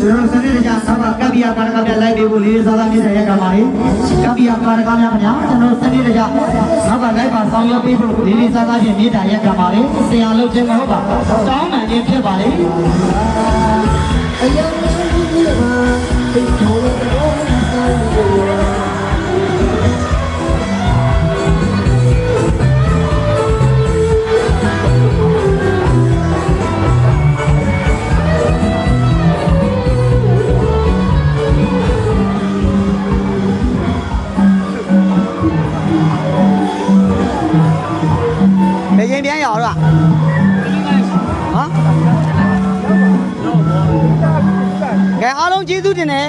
ကျွန်တော်စနေကြဆဘာကပ္ပိယကာရကမြလိုက်ပေးဖို့လေးလေးစားစားမြင့်တဲ့ရက်ကပါလေကပ္ပိယကာရကမြခင်ဗျာကျွန်တော်စနေကြဆဘာလိုက်ပါဆောင်ရွက်ပေးဖို့လေးလေးစားစားဖြင့်မြင့်တဲ့ရက်ကပါလေဆရာလုပ်ခြင်းမဟုတ်ပါတောင်းပန်ခြင်းဖြစ်ပါလေ ရင်ပြန်ရအောင်လားဟမ်ကဲအားလုံးကျေးဇူးတင်တယ်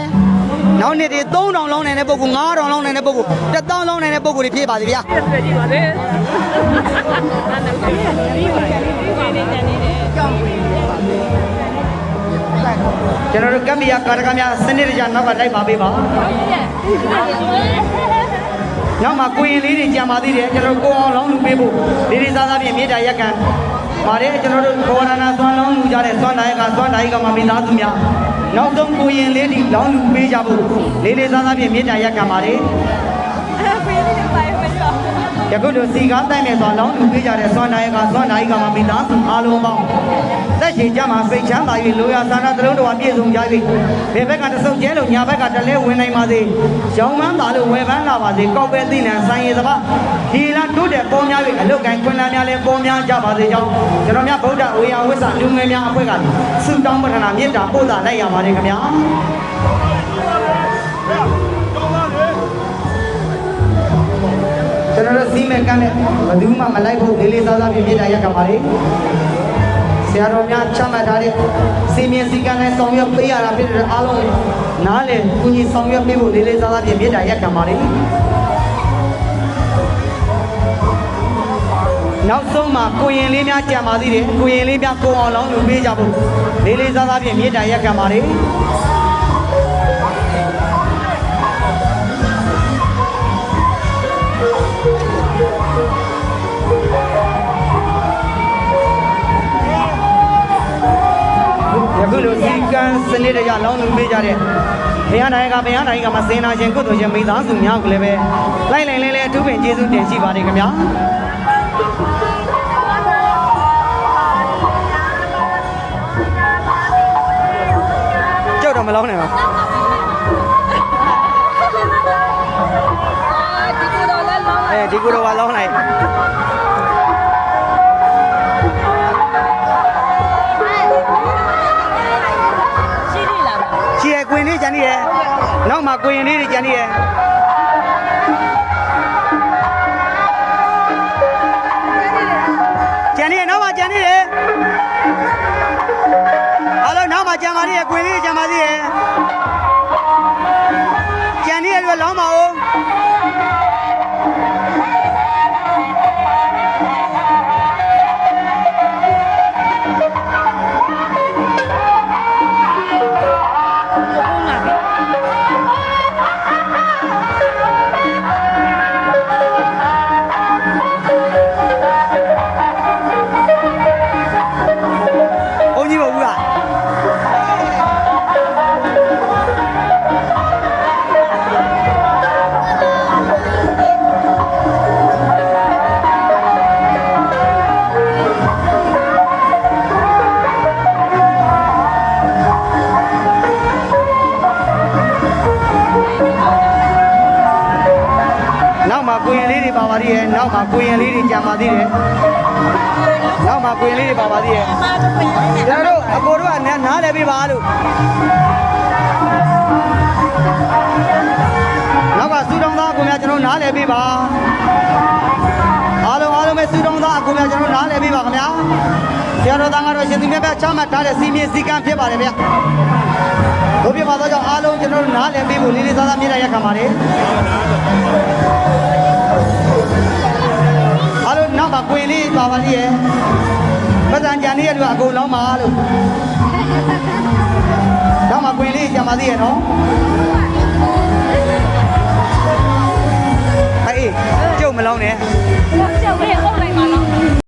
နောက်နေ့တွေ3000လောင်းနိုင်တဲ့ပုဂ္ဂိုလ်9000လောင်းနိုင်တဲ့ပုဂ္ဂိုလ်1000လောင်းနိုင်တဲ့ပုဂ္ဂိုလ်တွေဖြစ်ပါစေဗျာပြည့်ကြည့်ပါလေအဲ့ဒါကိုပြီးပါပြီပြီးပါနေတယ်နေတယ်ကြောက်ဝင်ကျွန်တော်တို့ကပ္ပိယကာရကမြစနစ်တကျနောက်ကလိုက်ပါပေးပါ နောက်မှာကိုရင်လေးတွေကြံပါသေးတယ်ကျွန်တော်တို့ကိုအောင်လောင်းလူပေးဖို့လေးလေးစားစားဖြင့်မြေတားရက်ကန်ပါတယ်ကျွန်တော်တို့ဘောရနာသွမ်းလောင်းလူကြတဲ့သွမ်းနိုင်ကသွမ်းနိုင်ကမှမိသားစုများနောက်ဆုံးကိုရင်လေးတွေလောင်းလူပေးကြဖို့လေးလေးစားစားဖြင့်မြေတားရက်ကန်ပါတယ်အဲ့ပေးပြီးပါပဲကြောက် ယခုလိုစီကားတိုက်မဲ့သွားလောင်းလူပေးကြတဲ့သွမ်းနိုင်ကသွမ်းနိုင်ကမှမိသားစုအားလုံးပေါင်းသက်ရှင်ကြမှာစိတ်ချမ်းသာ၍လိုရာသာနာသလုံးတော်ပြည့်စုံကြ၍ဘယ်ဘက်ကတဆုပ်ကျဲလို့ညာဘက်ကတလဲဝင်နိုင်ပါစေရောင်မန်းသာလို့ဝယ်ပန်းလာပါစေကောက်ပဲသိနံဆိုင်ရသဘာဒီလာတိုးတဲ့ပေါ်များ၍အလုတ်ကိုင်းခွင်လာများလဲပေါ်များကြပါစေကြောင်းကျွန်တော်များဗုဒ္ဓဝေယဝိဆလူငယ်များအဖွဲ့ကဆုတောင်းပတနာမေတ္တာပို့တာလိုက်ရပါတယ်ခင်ဗျာ ကန်းနဲ့ဘယ်သူမှမလိုက်ဖို့လေးလေးစားစားပြည့်ပြတာရက်ကပါလေဆရာတော်များချမှတ်ထားတဲ့စီမင်းစည်းကမ်းနဲ့ဆောင်ရွက်ပေးရတာဖြစ်တဲ့အားလုံးနားလည်ကုညီဆောင်ရွက်ပေးဖို့လေးလေးစားစားပြည့်ပြတာရက်ကပါလေနောက်ဆုံးမှာကိုရင်လေးများကြံပါသေးတယ်ကိုရင်လေးများကိုအောင်လောင်းလူပေးကြဖို့လေးလေးစားစားပြည့်မြေတားရက်ကပါလေ ကံစနစ်တကျလောင်းလူပေးကြတဲ့ဘုရားနိုင်ကဘုရားနိုင်ကမစင်နာခြင်းကုသိုလ်ခြင်းမိသားစုများကိုလည်းပဲလိုက်လိုက်လဲလဲအထူးပင်ကျေးဇူးတင်ရှိပါတယ်ခင်ဗျာကြောက်တော့မလောင်းနိုင်ပါဘူးဒီကိုတော့လည်းလောင်းလာအဲဒီကိုတော့ကလောင်းလိုက် ရကွင်လေးကြံနေရနောက်မှာကွင်လေးတွေကြံနေရကြံနေရနောက်မှာကြံနေတယ်အားလုံးနောက်မှာကြံပါသေးရကွင်လေးကြံပါသေးရကြံနေရလို့လောင်းပါဦး နောက်မှာကိုရင်လေးတွေပါပါသေးရဲ့နောက်မှာကိုရင်လေးတွေကြံပါသေးတယ်နောက်မှာကိုရင်လေးတွေပါပါသေးရဲ့မာတော့ပြန်နေကျွန်တော်တို့အကိုတို့ကနားနားလည်ပေးပါလို့နောက်ကစူတောင်းသားအကိုများကျွန်တော်နားလည်ပေးပါအားလုံးအားလုံးပဲစူတောင်းသားအကိုများကျွန်တော်နားလည်ပေးပါခင်ဗျာဆရာတော်သားကတော့ရှင်သူမြတ်ပဲချမှတ်ထားတဲ့စီမင်းစည်းကမ်းဖြစ်ပါတယ်ဗျတို့ပြပါတော့ကြောင့်အားလုံးကျွန်တော်တို့နားလည်ပေးဖို့လေးလေးစားစားမြင်ရရခံပါတယ်အားလုံးနော က်မှာကိုရင်လေးပါပါသေးရဲ့ပတ်စံကြံနေရတူအကုန်လုံးပါလို့တော့မှကွင်လေးကြံပါသေးရဲ့နော်